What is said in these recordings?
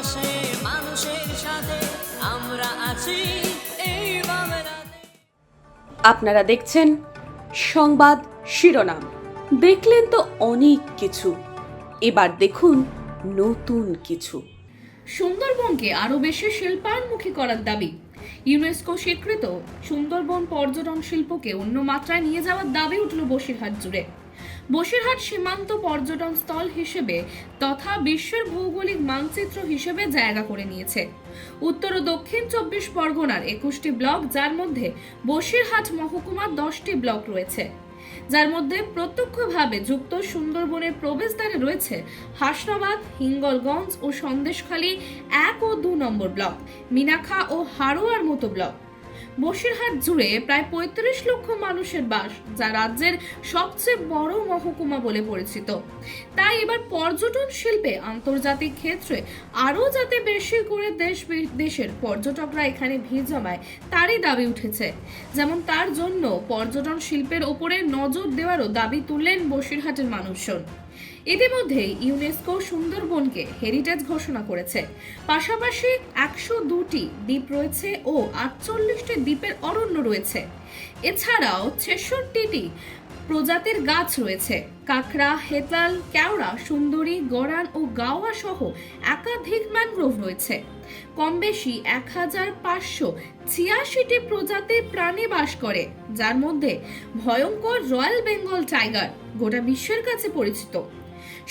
পাশে মানুষের সাথে আমরা আছি। এই আপনারা দেখছেন সংবাদ শিরোনাম। দেখলেন তো অনেক কিছু। এবার দেখুন নতুন কিছু। সুন্দরবনকে আরও বেশি শিল্পায়নমুখী করার দাবি। ইউনেস্কো স্বীকৃত সুন্দরবন পর্যটন শিল্পকে অন্য মাত্রায় নিয়ে যাওয়ার দাবি উঠল বসিরহাট জুড়ে। বসিরহাট সীমান্ত পর্যটন স্থল হিসেবে তথা বিশ্বের ভৌগোলিক মানচিত্র হিসেবে জায়গা করে নিয়েছে। উত্তর ও দক্ষিণ চব্বিশ পরগনার একুশটি ব্লক, যার মধ্যে বসিরহাট মহকুমার দশটি ব্লক রয়েছে। যার মধ্যে প্রত্যক্ষভাবে যুক্ত সুন্দরবনের প্রবেশদ্বারে রয়েছে হাসনাবাদ, হিঙ্গলগঞ্জ ও সন্দেশখালী এক ও দু নম্বর ব্লক মিনাখা ও হারোয়ার মতো ব্লক। বসিরহাট জুড়ে প্রায় পঁয়ত্রিশ লক্ষ মানুষের বাস, যা রাজ্যের সবচেয়ে বড় মহকুমা বলে পরিচিত। তাই এবার পর্যটন শিল্পে আন্তর্জাতিক ক্ষেত্রে আরও যাতে বেশি করে দেশ বিদেশের পর্যটকরা এখানে ভিড় জমায়, তারই দাবি উঠেছে। যেমন তার জন্য পর্যটন শিল্পের ওপরে নজর দেওয়ারও দাবি তুললেন বসিরহাটের মানুষজন। ইতিমধ্যে ইউনেস্কো সুন্দরবনকে হেরিটেজ ঘোষণা করেছে। পাশাপাশি একশো দুটি দ্বীপ রয়েছে ও আটচল্লিশটি দ্বীপের অরণ্য রয়েছে। এছাড়াও ছেষট্টিটি প্রজাতির গাছ রয়েছে। কাঁকড়া, হেতাল, কেওড়া, সুন্দরী গড়ান ও গাওয়া সহ একাধিক ম্যানগ্রোভ রয়েছে। কম বেশি এক হাজার পাঁচশো ছিয়াশিটি প্রজাতির প্রাণী বাস করে, যার মধ্যে ভয়ঙ্কর রয়্যাল বেঙ্গল টাইগার গোটা বিশ্বের কাছে পরিচিত।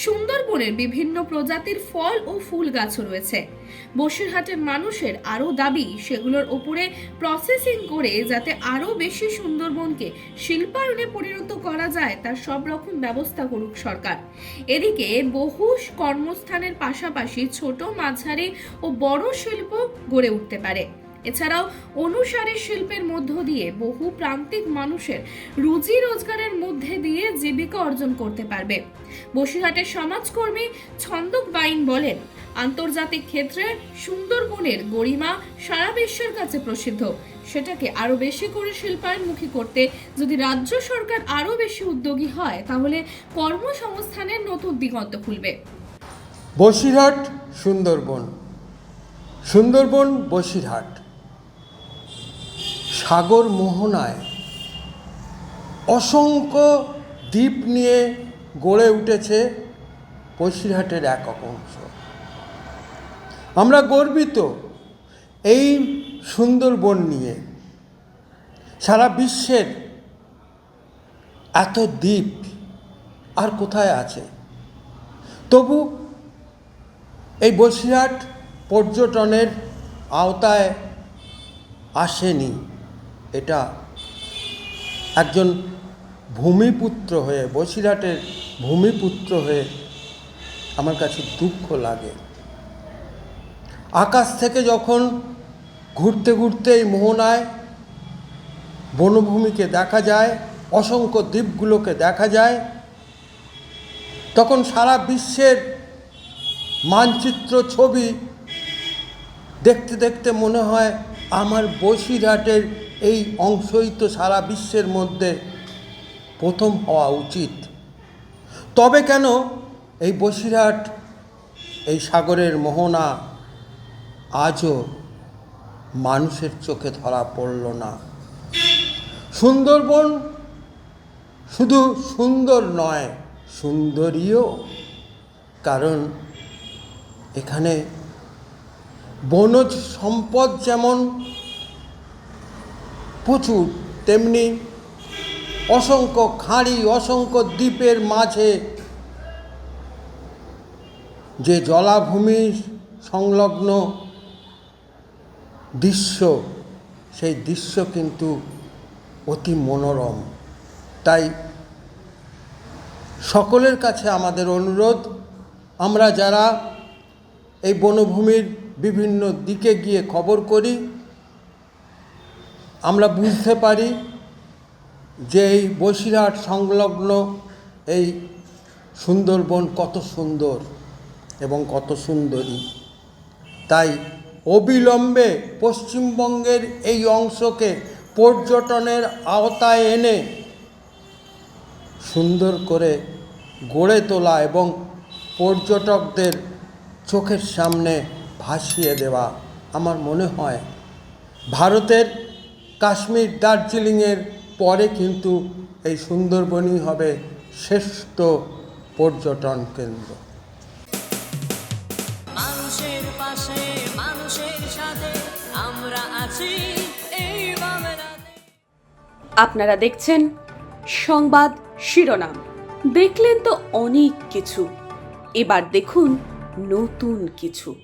সুন্দরবনের বিভিন্ন প্রজাতির ফল ও ফুল গাছও রয়েছে। বসিরহাটের মানুষের আরও দাবি, সেগুলোর ওপরে প্রসেসিং করে যাতে আরও বেশি সুন্দরবনকে শিল্পায়নে পরিণত করা যায়, তার সব রকম ব্যবস্থা করুক সরকার। এদিকে বহু কর্মস্থানের পাশাপাশি ছোট মাঝারি ও বড় শিল্প গড়ে উঠতে পারে। এছাড়াও অনুসারী শিল্পের মধ্য দিয়ে বহু প্রান্তিক মানুষের রুজি রোজগারের মধ্যে দিয়ে জীবিকা অর্জন করতে পারবে। বসিরহাটের সমাজকর্মী ছন্দক বাইন বলেন, আন্তর্জাতিক ক্ষেত্রে সুন্দরবনের গরিমা সারা বিশ্বের কাছে প্রসিদ্ধ। সেটাকে আরও বেশি করে শিল্পায়নমুখী করতে যদি রাজ্য সরকার আরও বেশি উদ্যোগী হয়, তাহলে কর্মসংস্থানের নতুন দিগন্ত খুলবে। বসিরহাট, সুন্দরবন। সুন্দরবন, বসিরহাট। সাগর মোহনায় অসংখ্য দ্বীপ নিয়ে গড়ে উঠেছে বসিরহাটের এক অংশ। আমরা গর্বিত এই সুন্দরবন নিয়ে। সারা বিশ্বের এত দ্বীপ আর কোথায় আছে? তবু এই বসিরহাট পর্যটনের আওতায় আসেনি। এটা একজন ভূমিপুত্র হয়ে, বসিরহাটের ভূমিপুত্র হয়ে আমার কাছে দুঃখ লাগে। আকাশ থেকে যখন ঘুরতে ঘুরতে এই মোহনায় বনভূমিকে দেখা যায়, অসংখ্য দ্বীপগুলোকে দেখা যায়, তখন সারা বিশ্বের মানচিত্র ছবি দেখতে দেখতে মনে হয় আমার বসিরহাটের এই অংশই তো সারা বিশ্বের মধ্যে প্রথম হওয়া উচিত। তবে কেন এই বসিরহাট, এই সাগরের মোহনা আজও মানুষের চোখে ধরা পড়ল না? সুন্দরবন শুধু সুন্দর নয়, সুন্দরীও। কারণ এখানে বনজ সম্পদ যেমন প্রচুর তেমনি অসংখ্য খাঁড়ি, অসংখ্য দ্বীপের মাঝে যে জলাভূমি সংলগ্ন দৃশ্য, সেই দৃশ্য কিন্তু অতি মনোরম। তাই সকলের কাছে আমাদের অনুরোধ, আমরা যারা এই বনভূমির বিভিন্ন দিকে গিয়ে খবর করি আমরা বুঝতে পারি যে এই বসিরহাট সংলগ্ন এই সুন্দরবন কত সুন্দর এবং কত সুন্দরী। তাই অবিলম্বে পশ্চিমবঙ্গের এই অংশকে পর্যটনের আওতায় এনে সুন্দর করে গড়ে তোলা এবং পর্যটকদের চোখের সামনে ভাসিয়ে দেওয়া আমার মনে হয়। ভারতের কাশ্মীর দার্জিলিংয়ের পরে কিন্তু এই সুন্দরবনই হবে শ্রেষ্ঠ পর্যটন কেন্দ্র। মানুষের পাশে মানুষের সাথে আমরা আছি এই আপনারা দেখছেন সংবাদ শিরোনাম। দেখলেন তো অনেক কিছু। এবার দেখুন নতুন কিছু।